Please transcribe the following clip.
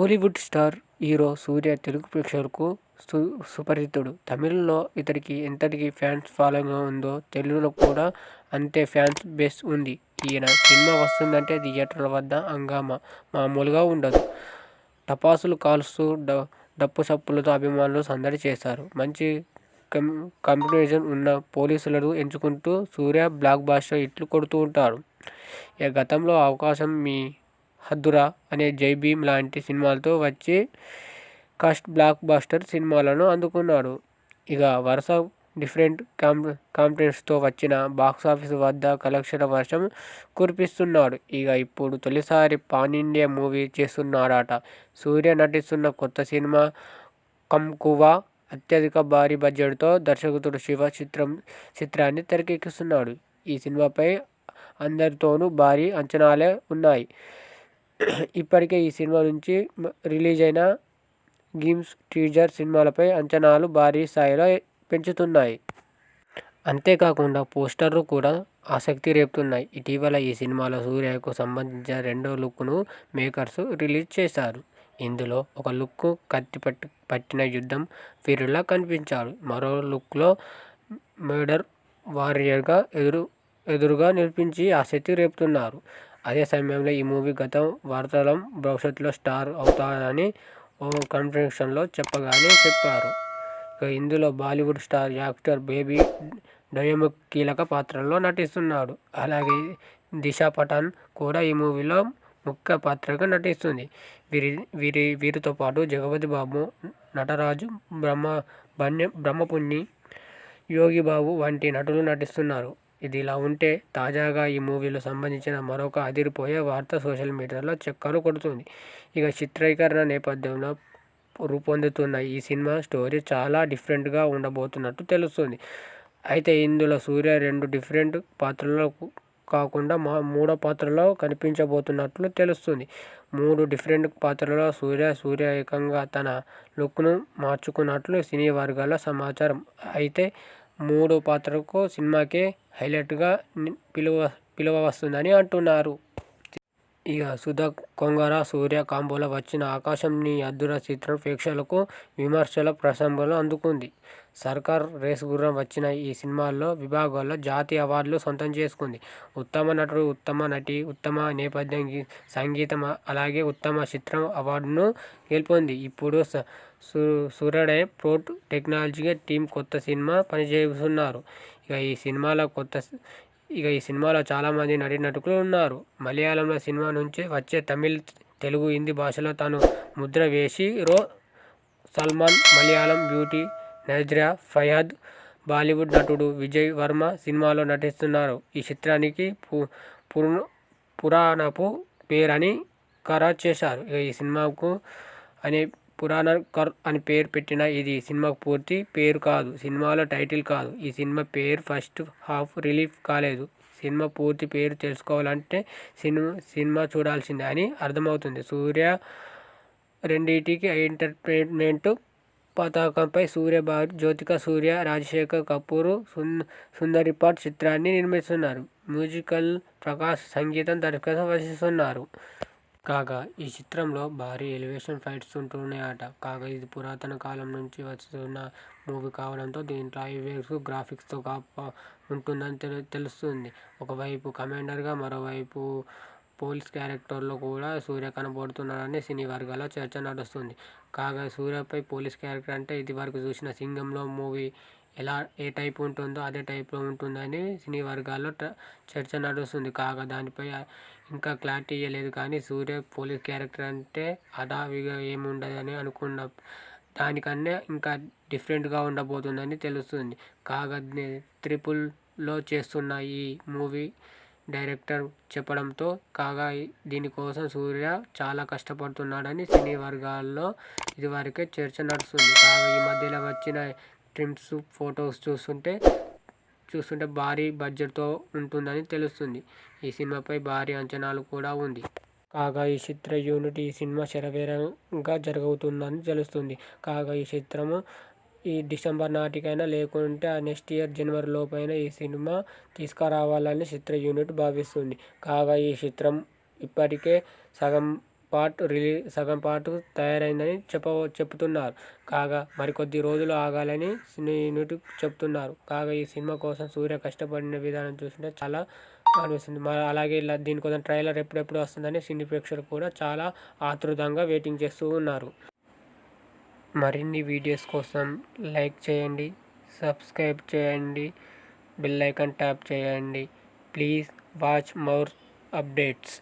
Kollywood star hero Suriya Telugu ప్రేక్షకులకు సు సుపరిచితుడు. తమిళ్ళో ఇతడికి ఎంతటికి ఫ్యాన్స్ ఫాలోయింగ్ ఉందో తెలుగులో కూడా అంతే ఫ్యాన్స్ బేస్ ఉంది. ఈయన సినిమా వస్తుందంటే థియేటర్ల వద్ద హంగామా? మామూలుగా ఉండదు. టపాసులు కాలుస్తూ డ డప్పు సప్పులతో అభిమానులు సందడి చేశారు. మంచి కం కాంబినేషన్ ఉన్న పోలీసులను ఎంచుకుంటూ సూర్య బ్లాక్ బాస్టర్ ఇట్లు కొడుతూ ఉంటాడు. ఇక గతంలో అవకాశం మీ హద్దురా అనే జై భీమ్ లాంటి సినిమాలతో వచ్చి కస్ట్ బ్లాక్ బాస్టర్ సినిమాలను అందుకున్నాడు. ఇక వరుస డిఫరెంట్ కాంప్ కాంపిటెన్స్తో వచ్చిన బాక్సాఫీస్ వద్ద కలెక్షన్ల వర్షం కురిపిస్తున్నాడు. ఇక ఇప్పుడు తొలిసారి పాన్ ఇండియా మూవీ చేస్తున్నాడట. సూర్య నటిస్తున్న కొత్త సినిమా కంకువా అత్యధిక భారీ బడ్జెట్తో దర్శకుడు శివ చిత్రం చిత్రాన్ని తెరకెక్కిస్తున్నాడు. ఈ సినిమాపై అందరితోనూ భారీ అంచనాలే ఉన్నాయి. ఇప్పటికే ఈ సినిమా నుంచి రిలీజ్ అయిన గేమ్స్ టీజర్ సినిమాలపై అంచనాలు భారీ స్థాయిలో పెంచుతున్నాయి. అంతేకాకుండా పోస్టర్లు కూడా ఆసక్తి రేపుతున్నాయి. ఇటీవల ఈ సినిమాలో సూర్యకు సంబంధించిన రెండో లుక్ను మేకర్స్ రిలీజ్ చేశారు. ఇందులో ఒక లుక్ కత్తి పట్టి పట్టిన యుద్ధం వీరులా కనిపించాడు మరో లుక్లో మర్డర్ వారియర్గా ఎదురు ఎదురుగా నిలిపించి ఆసక్తి రేపుతున్నారు. అదే సమయంలో ఈ మూవీ గతం వార్తలం భవిష్యత్తులో స్టార్ అవుతానని ఓ కన్ఫరెన్స్లో చెప్పగానే చెప్పారు. ఇక ఇందులో బాలీవుడ్ స్టార్ యాక్టర్ బేబీ డయోముఖ్ కీలక పాత్రలో నటిస్తున్నాడు. అలాగే దిశా పఠాన్ కూడా ఈ మూవీలో ముఖ్య పాత్రగా నటిస్తుంది. వీరి వీరి వీరితో పాటు జగపతి బాబు నటరాజు బ్రహ్మ బన్య బ్రహ్మపుణ్ణి యోగి బాబు వంటి నటులు నటిస్తున్నారు. ఇది ఇలా ఉంటే తాజాగా ఈ మూవీలో సంబంధించిన మరొక అదిరిపోయే వార్త సోషల్ మీడియాలో చక్కర్లు కొడుతుంది. ఇక చిత్రీకరణ నేపథ్యంలో రూపొందుతున్న ఈ సినిమా స్టోరీ చాలా డిఫరెంట్గా ఉండబోతున్నట్టు తెలుస్తుంది. అయితే ఇందులో సూర్య రెండు డిఫరెంట్ పాత్రల్లో కాకుండా మా మూడో పాత్రలో కనిపించబోతున్నట్లు తెలుస్తుంది. మూడు డిఫరెంట్ పాత్రలలో సూర్య సూర్య ఏకంగా తన లుక్ను మార్చుకున్నట్లు సినీ వర్గాల సమాచారం. అయితే మూడు పాత్రకు సినిమాకే హైలైట్గా పిలువ పిలువ వస్తుందని అంటున్నారు. ఇక సుధా కొంగర సూర్య కాంబోలో వచ్చిన ఆకాశం నీ అద్దుర చిత్రం ప్రేక్షకులకు విమర్శల ప్రశంసలు అందుకుంది. సర్కార్ రేస్ గుర్రం వచ్చిన ఈ సినిమాల్లో విభాగాల్లో జాతీయ అవార్డులు సొంతం చేసుకుంది. ఉత్తమ నటుడు ఉత్తమ నటి ఉత్తమ నేపథ్యం సంగీతం అలాగే ఉత్తమ చిత్రం అవార్డును గెలుపొంది. ఇప్పుడు స సూర్యడే ప్రోట్ టెక్నాలజీగా టీం కొత్త సినిమా పనిచేస్తున్నారు. ఇక ఈ సినిమాలో కొత్త ఇక ఈ సినిమాలో చాలామంది నటి నటుకులు ఉన్నారు. మలయాళంలో సినిమా నుంచి వచ్చే తమిళ్ తెలుగు హిందీ భాషలో తాను ముద్ర వేసి రో సల్మాన్ మలయాళం బ్యూటీ నజ్రా ఫయాద్ బాలీవుడ్ నటుడు విజయ్ వర్మ సినిమాలో నటిస్తున్నారు. ఈ చిత్రానికి పు పురాణపు పేరని ఖరారు చేశారు. ఈ సినిమాకు అనే పురాణ కర్ అని పేరు పెట్టిన ఇది సినిమాకు పూర్తి పేరు కాదు. సినిమాలో టైటిల్ కాదు. ఈ సినిమా పేరు ఫస్ట్ హాఫ్ రిలీఫ్ కాలేదు. సినిమా పూర్తి పేరు తెలుసుకోవాలంటే సినిమా సినిమా చూడాల్సిందే అని అర్థమవుతుంది. సూర్య రెండింటికి ఎంటర్టైన్మెంట్ పతాకంపై సూర్యబాబు జ్యోతిక సూర్య రాజశేఖర్ కపూర్ సుందరి సుందరిపాట్ చిత్రాన్ని నిర్మిస్తున్నారు. మ్యూజికల్ ప్రకాష్ సంగీతం దర్శకత్వం వహిస్తున్నారు. కాగా ఈ చిత్రంలో భారీ ఎలివేషన్ ఫైట్స్ ఉంటున్నాయట. కాగా ఇది పురాతన కాలం నుంచి వస్తున్న మూవీ కావడంతో దీంట్లో ఐవేక్స్ గ్రాఫిక్స్తో కా ఉంటుందని తెలు తెలుస్తుంది. ఒకవైపు కమాండర్గా మరోవైపు పోలీస్ క్యారెక్టర్లో కూడా సూర్య కనబడుతున్నాడని సినీ వర్గాల్లో చర్చ నడుస్తుంది. కాగా సూర్యపై పోలీస్ క్యారెక్టర్ అంటే ఇది వరకు చూసిన సింగంలో మూవీ ఎలా ఏ టైప్ ఉంటుందో అదే టైప్లో ఉంటుందని సినీ వర్గాల్లో చర్చ నడుస్తుంది. కాగా దానిపై ఇంకా క్లారిటీ ఇవ్వలేదు కానీ సూర్య పోలీస్ క్యారెక్టర్ అంటే హడావిగా ఏముండదని అనుకున్న దానికన్నా ఇంకా డిఫరెంట్గా ఉండబోతుందని తెలుస్తుంది. కాగా త్రిపుల్లో చేస్తున్న ఈ మూవీ డైరెక్టర్ చెప్పడంతో కాగా దీనికోసం సూర్య చాలా కష్టపడుతున్నాడని సినీ వర్గాల్లో ఇదివరకే చర్చ నడుస్తుంది. కాగా ఈ మధ్యలో వచ్చిన ట్రిమ్స్ ఫొటోస్ చూస్తుంటే చూస్తుంటే భారీ బడ్జెట్తో ఉంటుందని తెలుస్తుంది. ఈ సినిమాపై భారీ అంచనాలు కూడా ఉంది. కాగా ఈ చిత్ర యూనిట్ ఈ సినిమా శరవేరంగా జరుగుతుందని తెలుస్తుంది. కాగా ఈ చిత్రము ఈ డిసెంబర్ నాటికైనా లేకుంటే నెక్స్ట్ ఇయర్ జనవరి లోపైన ఈ సినిమా తీసుకురావాలని చిత్ర యూనిట్ భావిస్తుంది. కాగా ఈ చిత్రం ఇప్పటికే సగం పార్ట్ రిలీజ్ సగం పార్ట్ తయారైందని చెప్ప చెప్తున్నారు. కాగా మరికొద్ది రోజులు ఆగాలని సినీ యూనిట్ చెప్తున్నారు. కాగా ఈ సినిమా కోసం సూర్య కష్టపడిన విధానం చూస్తుంటే చాలా అనిపిస్తుంది మరి అలాగే ఇలా దీనికోసం ట్రైలర్ ఎప్పుడెప్పుడు వస్తుందని సినీ ప్రేక్షకులు కూడా చాలా ఆతృతంగా వెయిటింగ్ చేస్తూ ఉన్నారు. మరిన్ని వీడియోస్ కోసం లైక్ చేయండి సబ్స్క్రైబ్ చేయండి బెల్ ఐకాన్ ట్యాప్ చేయండి. Please watch more updates.